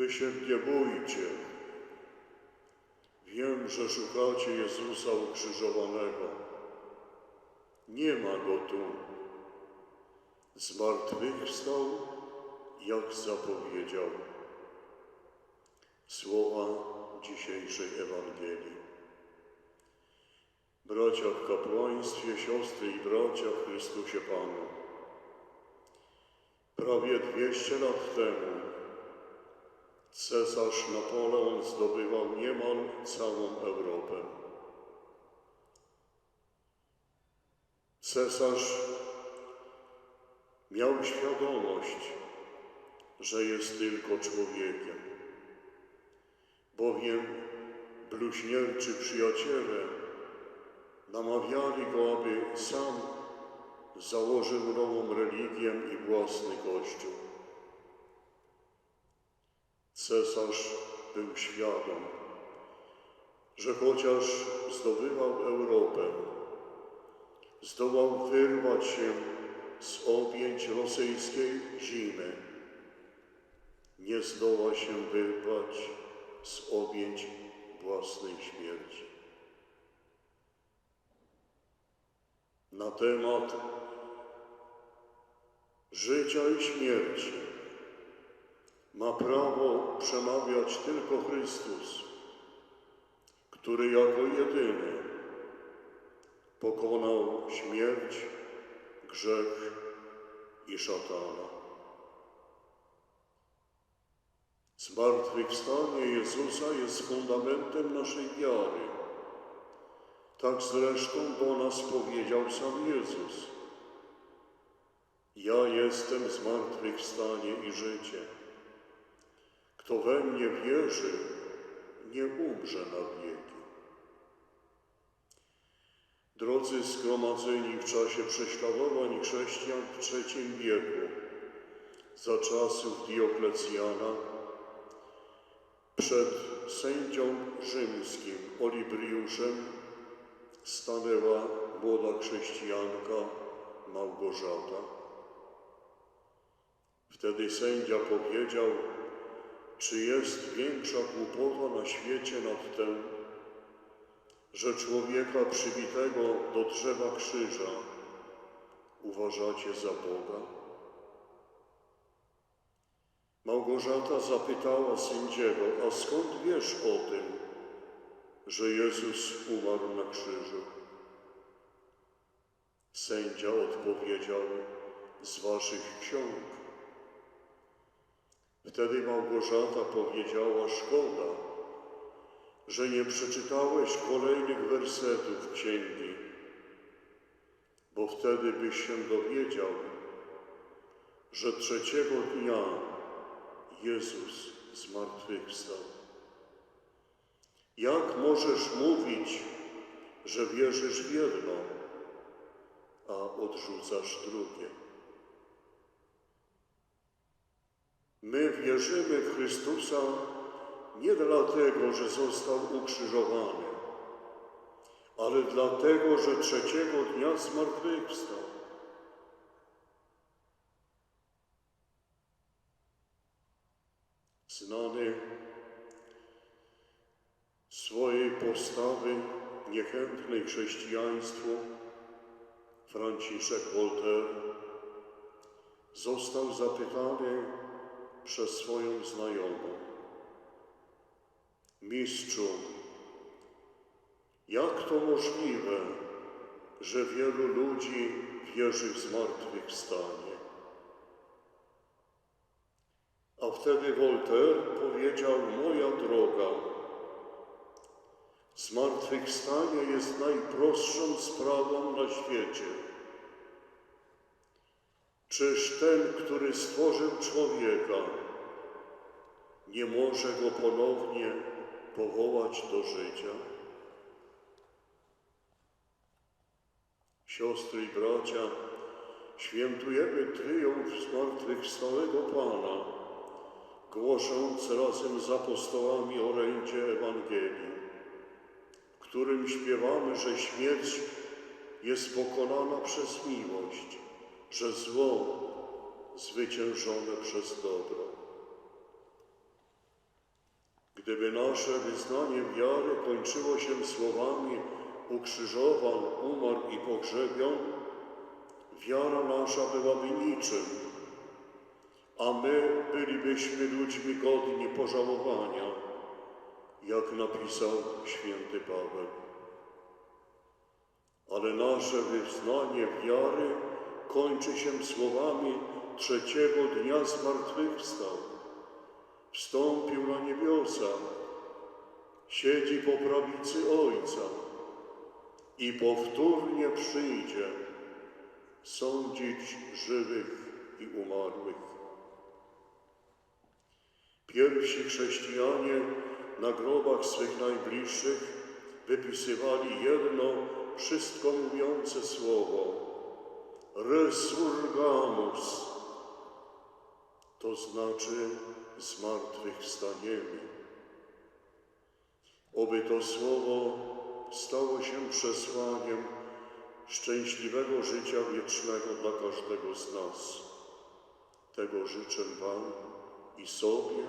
Wy się nie bójcie. Wiem, że szukacie Jezusa ukrzyżowanego. Nie ma go tu. Zmartwychwstał, jak zapowiedział. Słowa dzisiejszej Ewangelii. Bracia w kapłaństwie, siostry i bracia w Chrystusie Panu. Prawie 200 lat temu cesarz Napoleon zdobywał niemal całą Europę. Cesarz miał świadomość, że jest tylko człowiekiem, bowiem bluźnierczy przyjaciele namawiali go, aby sam założył nową religię i własny kościół. Cesarz był świadom, że chociaż zdobywał Europę, zdołał wyrwać się z objęć rosyjskiej zimy. Nie zdoła się wyrwać z objęć własnej śmierci. Na temat życia i śmierci ma prawo przemawiać tylko Chrystus, który jako jedyny pokonał śmierć, grzech i szatana. Zmartwychwstanie Jezusa jest fundamentem naszej wiary. Tak zresztą do nas powiedział sam Jezus. Ja jestem zmartwychwstanie i życie. Kto we mnie wierzy, nie umrze na wieki. Drodzy zgromadzeni w czasie prześladowań chrześcijan w III wieku, za czasów Dioklecjana, przed sędzią rzymskim Olibriuszem stanęła młoda chrześcijanka Małgorzata. Wtedy sędzia powiedział, czy jest większa głupota na świecie nad tym, że człowieka przybitego do drzewa krzyża uważacie za Boga? Małgorzata zapytała sędziego, a skąd wiesz o tym, że Jezus umarł na krzyżu? Sędzia odpowiedział, z waszych ksiąg. Wtedy Małgorzata powiedziała, szkoda, że nie przeczytałeś kolejnych wersetów księgi, bo wtedy byś się dowiedział, że trzeciego dnia Jezus zmartwychwstał. Jak możesz mówić, że wierzysz w jedno, a odrzucasz drugie? My wierzymy w Chrystusa nie dlatego, że został ukrzyżowany, ale dlatego, że trzeciego dnia zmartwychwstał. Znany swojej postawy niechętnej chrześcijaństwu, Franciszek Voltaire został zapytany przez swoją znajomą. Mistrzu, jak to możliwe, że wielu ludzi wierzy w zmartwychwstanie? A wtedy Voltaire powiedział, moja droga, zmartwychwstanie jest najprostszą sprawą na świecie. Czyż ten, który stworzył człowieka, nie może go ponownie powołać do życia? Siostry i bracia, świętujemy triumf zmartwychwstałego Pana, głosząc razem z apostołami orędzie Ewangelii, w którym śpiewamy, że śmierć jest pokonana przez miłość, że zło zwyciężone przez dobro. Gdyby nasze wyznanie wiary kończyło się słowami ukrzyżowan, umarł i pogrzebion, wiara nasza byłaby niczym, a my bylibyśmy ludźmi godni pożałowania, jak napisał święty Paweł. Ale nasze wyznanie wiary kończy się słowami trzeciego dnia zmartwychwstał. Wstąpił na niebiosa, siedzi po prawicy Ojca i powtórnie przyjdzie sądzić żywych i umarłych. Pierwsi chrześcijanie na grobach swych najbliższych wypisywali jedno wszystko mówiące słowo resurgamus, to znaczy zmartwychwstaniemy. Oby to słowo stało się przesłaniem szczęśliwego życia wiecznego dla każdego z nas. Tego życzę Wam i sobie